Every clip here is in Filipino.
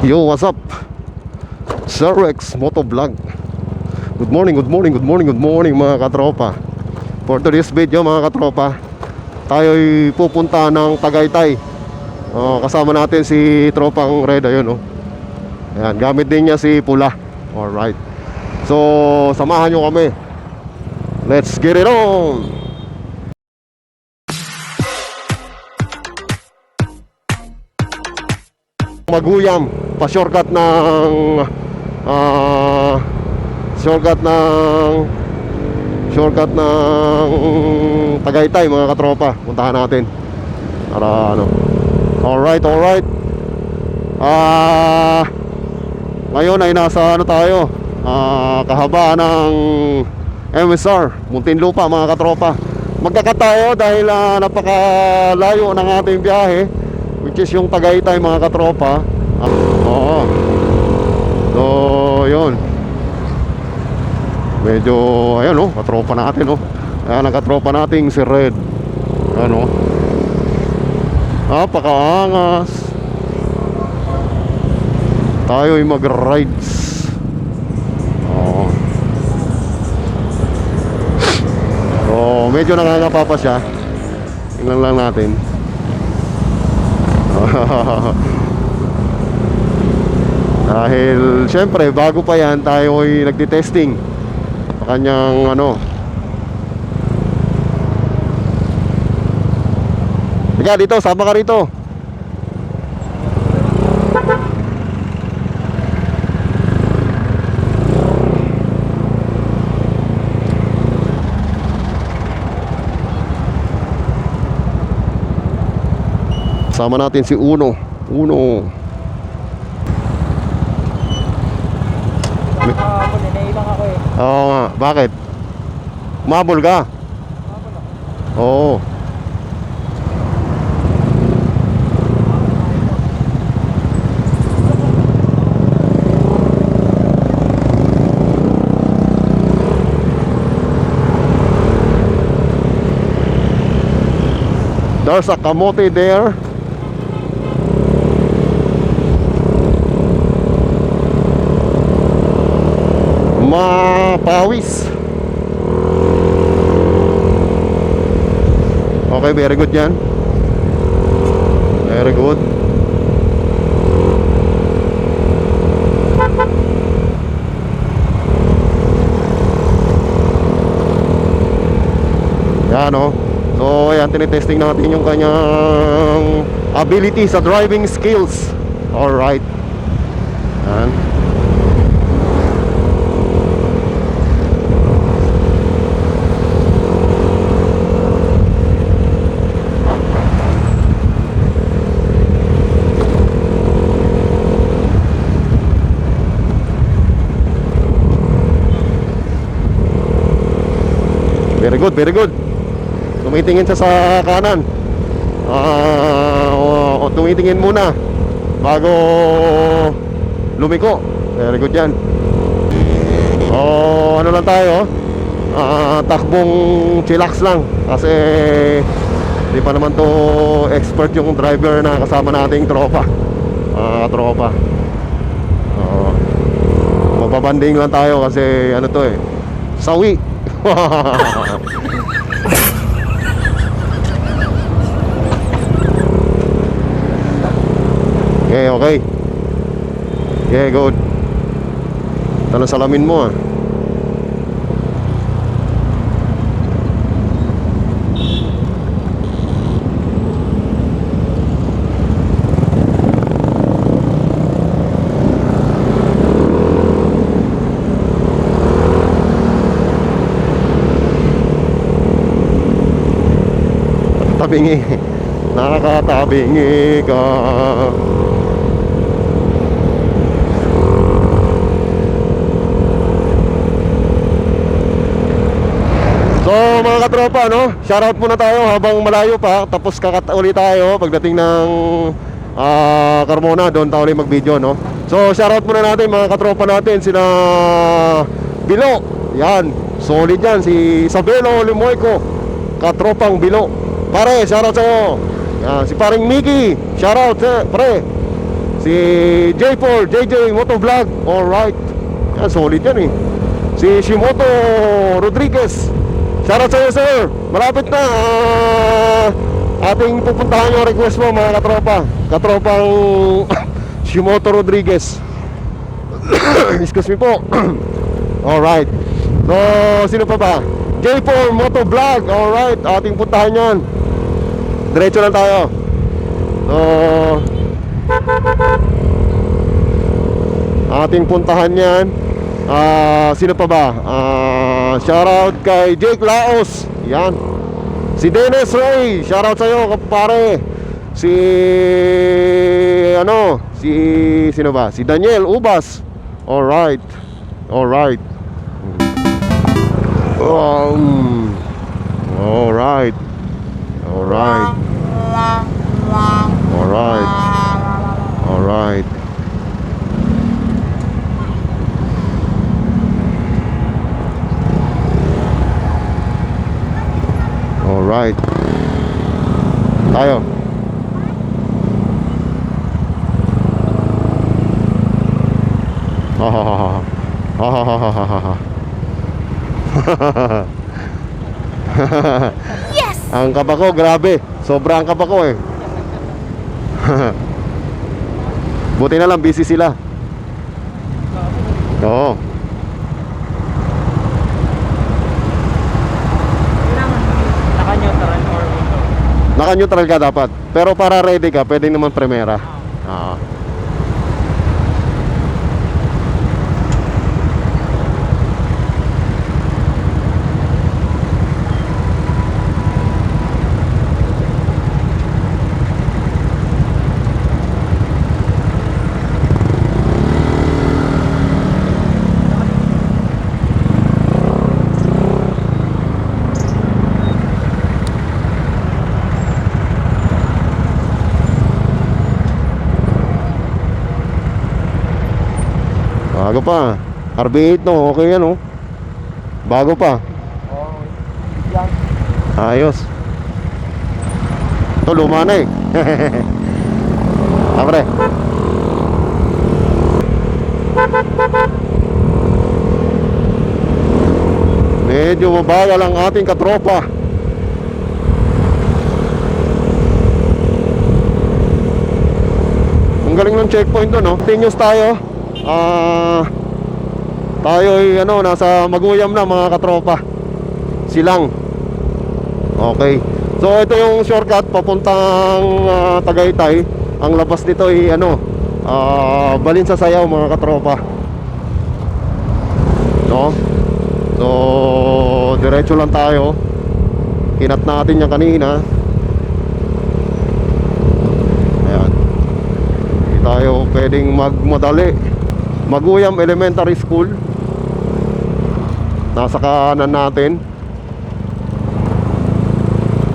Yo, what's up? Sir Rex Motovlog. Good morning, good morning, good morning, good morning mga katropa. For today's video mga katropa, tayo'y pupunta ng Tagaytay. Oh, kasama natin si Tropang Red, ayun oh. Ayan, gamit din niya si Pula. Alright. So, samahan nyo kami. Let's get it on! Maguyam, pa-shortcut ng ah shortcut ng shortcut ng Tagaytay mga katropa. Puntahan natin. Para ano. Alright, alright. Ah ngayon ay nasa ano tayo? Ah kahaba ng MSR, Muntinlupa mga katropa. Magkakatayo dahil ah, napakalayo ng ating biyahe is yung Tagaytay mga katropa. Ah, oo. So, yun. Medyo, ayan oh, katropa natin oh. Ayan ang katropa nating si Red. Ano? Napakaangas. Tayo'y mag-rides. Oo. So, medyo nangangapa pa siya. Tingnan lang natin. Dahil syempre bago pa yan tayo ay nagtitesting sa kanyang ano. Ika dito, sama ka rito Sama natin si Uno Uno Kahapon, inailang ako eh. Oo nga, bakit? Mabol ka? Oo. There's a kamote there. Mapawis. Okay, very good yan. Very good. Yan o. So, ayan, tinitesting natin yung kanyang ability sa driving skills. Alright. Yan. Good, very good. Tumitingin siya sa kanan. O, tumitingin muna bago lumiko. Very good 'yan. Oh, ano lang tayo? Ah, takbong chillax lang kasi di pa naman to expert yung driver na kasama nating tropa. Ah, tropa. Oo. Mababanding lang tayo kasi ano to eh. Sawi. Okay, okay. Okay, good. Tanong salamin mo ah. Tabingi. Nakakatabingi ka. So mga katropa no, shoutout muna tayo habang malayo pa tapos kakat uli tayo pagdating ng ah, Carmona doon tayo ulit mag-video no. So shoutout muna natin mga katropa natin sina Bilo. Yan, solid yan si Isabelo Limoyco. Katropang Bilo. Pare, shoutout sa iyo. Yan, si paring Mickey. Shoutout, eh, pre. Si J4, JJ Motovlog. Alright. Yan, solid yan eh. Si Shimoto Rodriguez. Shoutout sa'yo, sir. Malapit na. ah, ating pupuntahan yung request mo, mga katropa. Katropang Shimoto Rodriguez. Excuse me po. Alright. So, sino pa ba? J4 Motovlog. Alright. Ating puntahan yan. Diretso lang tayo. So, ating puntahan yan. Ah, sino pa ba? Ah, shoutout kay Jake Laos. Yan. Si Dennis Ray. Shoutout sa'yo, kapare. Si ano, si sino ba? Si Daniel Ubas. Alright. Alright. Um, alright. Alright. Alright. Alright. Alright. Tayo. Ha ha ha ha. Ha ha ha ha ha ha. Yes! Ang kaba ko, grabe. Sobrang kaba ko eh. Buti na lang, busy sila. Oo. Naka-neutral or. Naka-neutral ka dapat. Pero para ready ka, pwede naman primera. Oo. Bago pa. RB8 no, okay yan oh. Bago pa. Yan. Ayos. Ito luma na eh. pre. Medyo mabagal ang ating katropa. Ang galing ng checkpoint doon, no? Continuous tayo. Ah, tayo ay ano, nasa Maguyam na mga katropa. Silang. Okay. So ito yung shortcut papuntang ah, Tagaytay. Ang labas nito ay ano, ah, Balin sa Sayaw mga katropa. No? So diretso lang tayo. Kinat natin yan kanina. Ayan. Hindi tayo pwedeng magmadali. Maguyam Elementary School. Nasa kanan natin.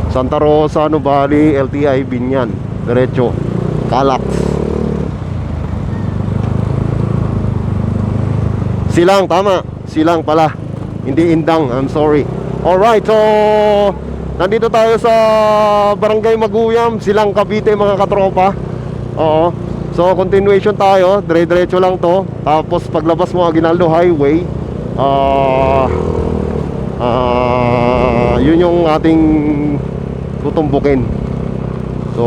Santa Rosa, Nubali, LTI, Binyan. Diretso. Calax Silang, tama. Silang pala. Hindi Indang, I'm sorry. Alright, so Nandito tayo sa Barangay Maguyam Silang Cavite mga katropa. Oo So continuation tayo Dire-diretso lang to Tapos paglabas mo Aguinaldo Highway Ah Ah, yun yung ating tutumbukin. So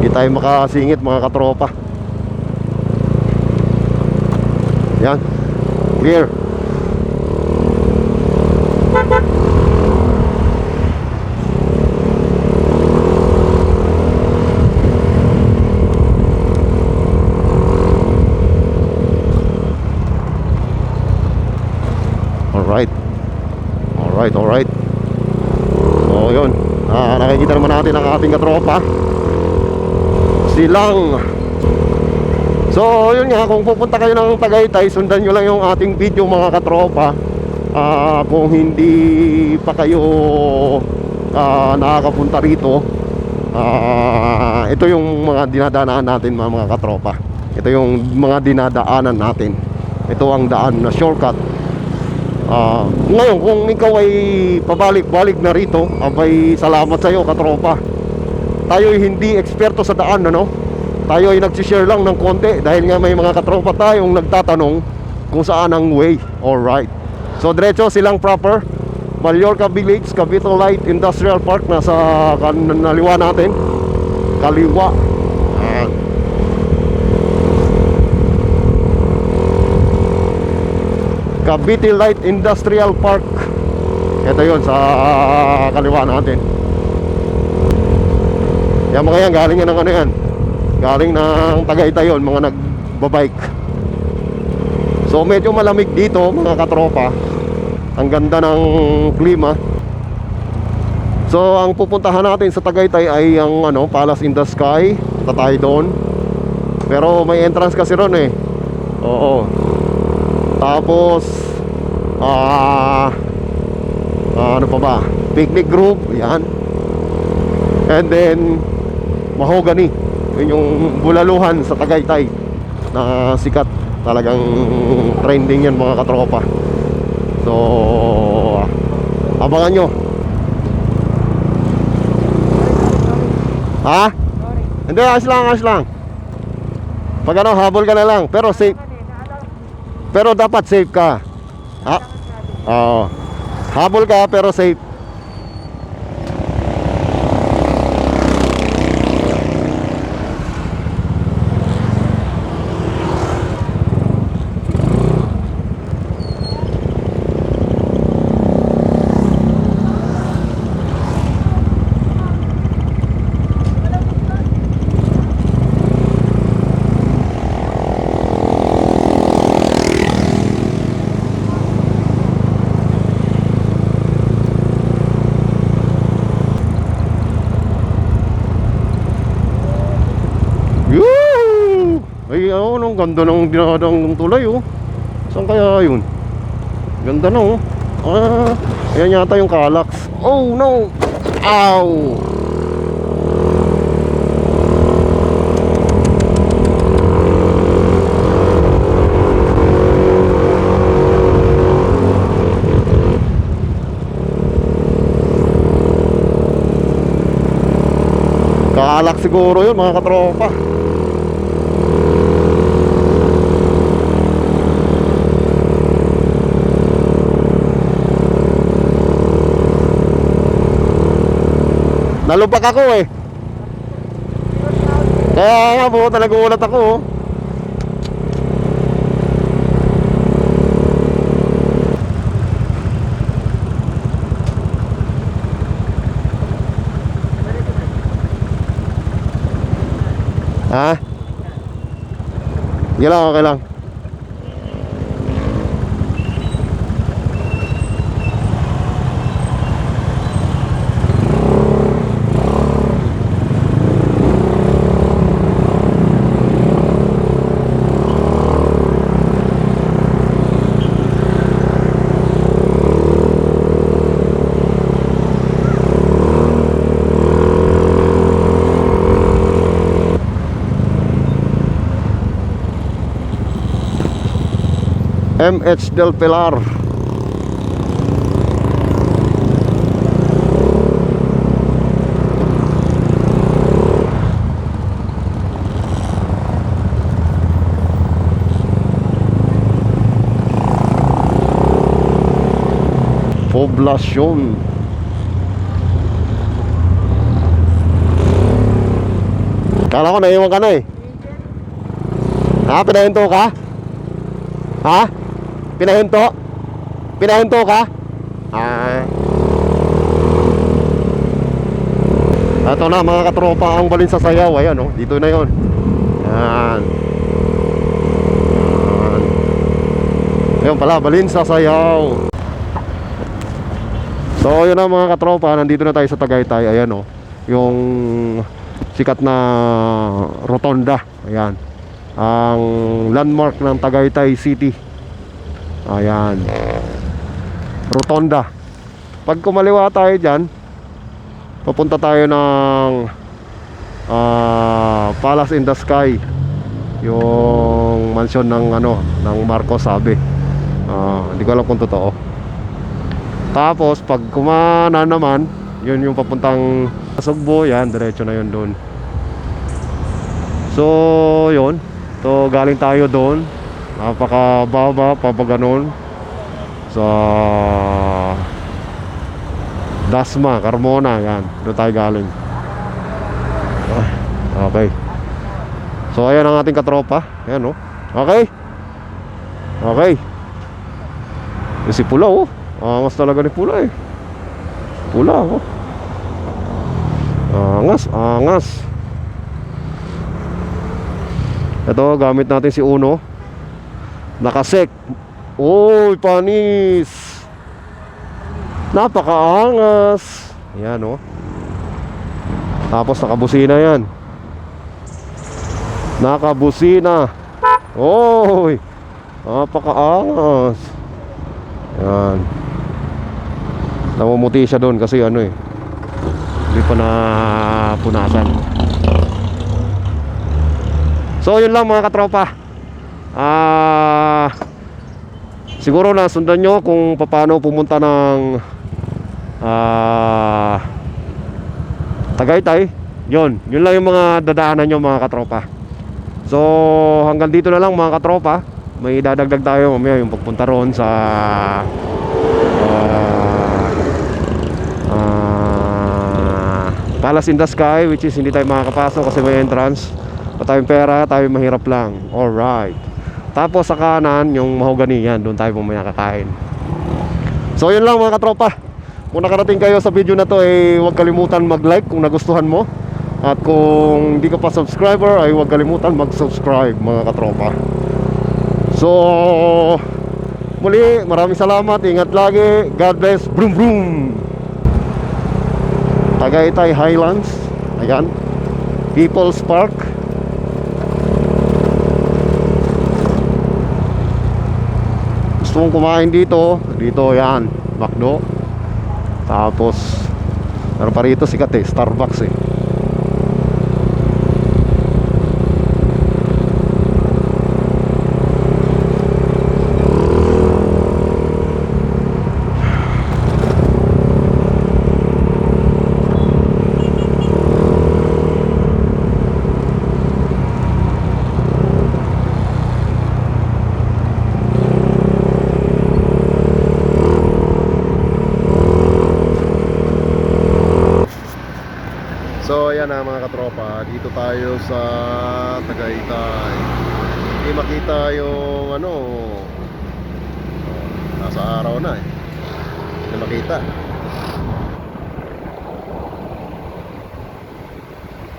Hindi tayo makasingit mga katropa. Yan. Clear. Alright. Alright, alright. So, yun. Ah, nakikita naman natin ang ating katropa. Silang. So, yun nga. Kung pupunta kayo ng Tagaytay, sundan nyo lang yung ating video mga katropa. Ah, kung hindi pa kayo ah, nakakapunta rito, ah, ito yung mga dinadaanan natin mga, mga katropa. Ito yung mga dinadaanan natin. Ito ang daan na shortcut Ah, ngayon, kung ikaw ay pabalik-balik na rito, abay salamat sa iyo, katropa. Tayo ay hindi eksperto sa daan, ano? Tayo ay nagsishare lang ng konti dahil nga may mga katropa tayong nagtatanong kung saan ang way. Alright. So, diretso silang proper. Mallorca Village, Cavite Light Industrial Park, nasa kanaliwa natin. Kaliwa. Ayan. Cavite Light Industrial Park. Ito yon sa kaliwa natin. Yan mga yan, galing yan ng ano yan. Galing ng Tagaytay yun, mga nagbabike. So medyo malamig dito mga katropa. Ang ganda ng klima. So ang pupuntahan natin sa Tagaytay ay ang ano, Palace in the Sky. Punta tayo doon. Pero may entrance kasi ron eh. Oo. Tapos ah ah, ano pa ba? Picnic group, yan. And then Mahogany. Yun yung bulaluhan sa Tagaytay na sikat. Talagang trending yan mga katropa. So, abangan nyo. Ha? Hindi, ayos lang, ayos lang. Pag ano, habol ka na lang. Pero safe. Pero dapat safe ka. Ha? Oo. Habol ka pero safe. Ano, ang ganda ng dinadang tulay, oh. Saan kaya yun? Ganda na, oh. Ah, yan yata yung Calax. Oh, no! Ow! Kaalak siguro yun mga katropa Nalupak ako eh Kaya nga po talaga ulat ako oh. Ha? Sige lang, okay lang. MH Del Pilar Poblasyon Kala ko naiwan ka na eh Ha? Pinahinto ka? Ha? Pinahinto? Pinahinto ka? Ah. Ito na mga katropa ang balin sa sayaw. Ayan oh, dito na yon. Yan. Yan. Ayun pala, balin sa sayaw. So yun na mga katropa, nandito na tayo sa Tagaytay. Ayan oh, yung sikat na rotonda. Ayan. Ang landmark ng Tagaytay City. Ayan. Rotonda. Pag kumaliwa tayo dyan, papunta tayo ng ah, Palace in the Sky. Yung mansion ng ano, ng Marcos sabi. Ah, hindi ko alam kung totoo. Tapos pag kumana naman, yun yung papuntang Sugbo, yan, diretso na yun doon. So, yun. So, galing tayo doon. Napakababa, papaganon. Sa Dasma, Carmona, yan. Doon tayo galing. Ah, Okay. So, ayan ang ating katropa. Ayan, oh. Okay. Okay. Yung si Pula, oh. Angas talaga ni Pula, eh. Pula, oh. Angas, angas. Ito, gamit natin si Uno. Nakasek. Uy, panis. Napakaangas. Yan, oh. Tapos nakabusina yan. Nakabusina. Oy. Napakaangas. Yan. Namumuti siya doon kasi ano eh. Hindi pa na punasan. So yun lang mga katropa. Ah siguro na sundan nyo kung paano pumunta ng ah Tagaytay. Yun, yun lang yung mga dadaanan nyo mga katropa. So hanggang dito na lang mga katropa. May dadagdag tayo mamaya yung pagpunta roon sa ah, ah, Palace in the Sky which is hindi tayo makakapasok kasi may entrance. Pa tayong pera, tayo mahirap lang. Alright. Tapos sa kanan, yung mahogany yan, doon tayo mamaya kakain. So yun lang mga katropa. Kung nakarating kayo sa video na to, eh, huwag kalimutan mag-like kung nagustuhan mo. At kung hindi ka pa subscriber, ay huwag kalimutan mag-subscribe mga katropa. So, muli, maraming salamat. Ingat lagi. God bless. Broom, broom. Tagaytay Highlands. Ayan. People's Park. Gusto mong kumain dito, dito yan, McDo. Tapos, meron pa rito sikat eh, Starbucks eh. So ayan na mga katropa, dito tayo sa Tagaytay. Hindi makita yung ano, nasa araw na eh. Hindi makita.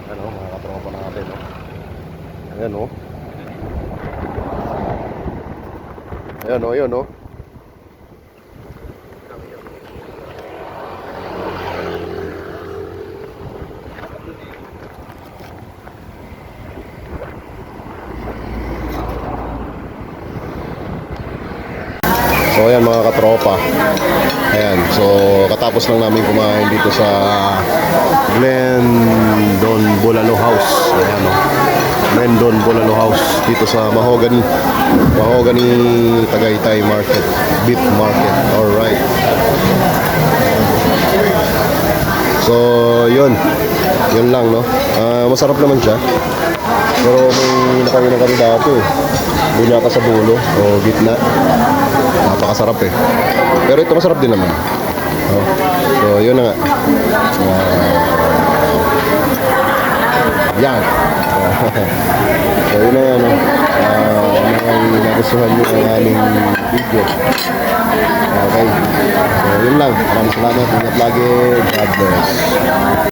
Ano mga katropa natin, no? Ayan oh. Ayan oh, ayan oh. So katropa. Ayan, so katapos lang namin kumain dito sa Glendon Bolalo House. Ayan o. Glendon Bolalo House dito sa Mahogany. Mahogany Tagaytay Market. Beef Market. Alright. So yun. Yun lang no. Ah, masarap naman siya. Pero may nakawin na kami dati eh. Doon yata sa dulo o gitna. Napakasarap eh. Pero ito masarap din naman. Oh. So, yun na nga. Ah, yan. so, yun na nga. Uh, mga nagustuhan nyo ang aming video. Okay. So, yun lang. Maraming salamat. Ingat lagi. God bless.